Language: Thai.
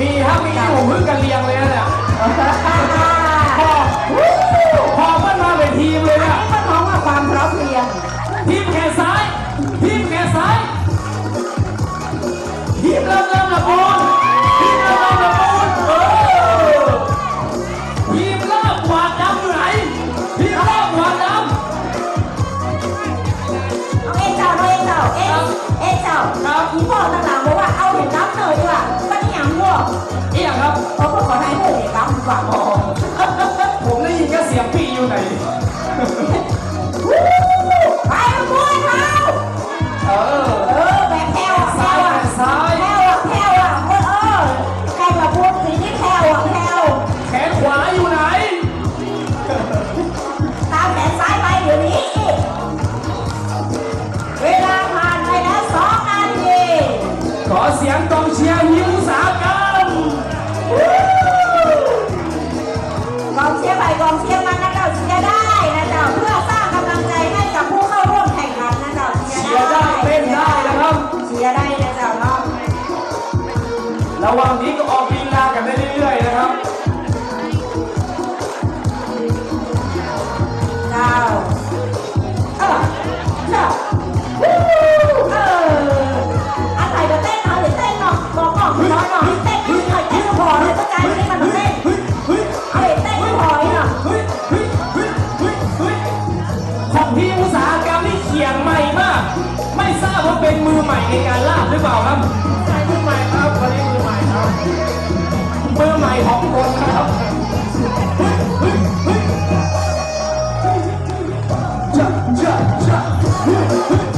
มีครับมีผมเพิ่งกันเรียงเลยนะเนี่ยพอพอมันมาเป็นทีมเลยเนี่ยนี่มันของว่าความพร้อมเพรียง ทีมแขนซ้ายทีมแขนซ้ายทีมเริ่มเริ่มละปูนทีมเริ่มเริ่มละปูนเออทีมเริ่มหวาดดำอยู่ไหนทีมเริ่มหวาดดเอาเอ็นเจ้าเอาเอ็นเจ้าเอ็นเอ็นเจ้าอีพ่อต่างหลัง เขาก็ขอให้เพื่อนเห็นน้ำดีกว่าอ๋อผมได้ยินแค่เสียงปีอยู่ไหนไปพูดเขาเออ เออแบกแถวอะแถซ้ายวอะซ้าย แถวอะแถวอะเออเออใครมาพูดสีนี่แถวอะแถวแขนขวาอยู่ไหน ตามแขนซ้ายไปเดี๋ยวนี้ เวลาผ่านไปแล้วสองนาที ขอเสียงกองเชียร์ยิ้มอุตสาหกรรม ระหว่างนี้ก็ออกลีลากันได้เรื่อยๆนะครับเจ้าเออเจ้าวู้เอออาศัยก็เต้นหน่อยเดี๋ยวเต้นหน่อยบอกบอกน้อยหน่อยเต้นไม่หน่อยเต้นก็พอเลยเข้าใจไหมนี่มันต้องเต้นเฮ้ยเฮ้ยเอาเด็กเต้นไม่พออีกอะเฮ้ยเฮ้ยเฮ้ยเฮ้ยเฮ้ยของทีมอุตสาหกรรมนี่เขียงใหม่มาก ไม่ทราบว่าเป็นมือใหม่ในการลาบหรือเปล่าครับใช่มือใหม่ครับวันนี้มือให มือใหม่ของคนนะครับจ้าจ้าจ้า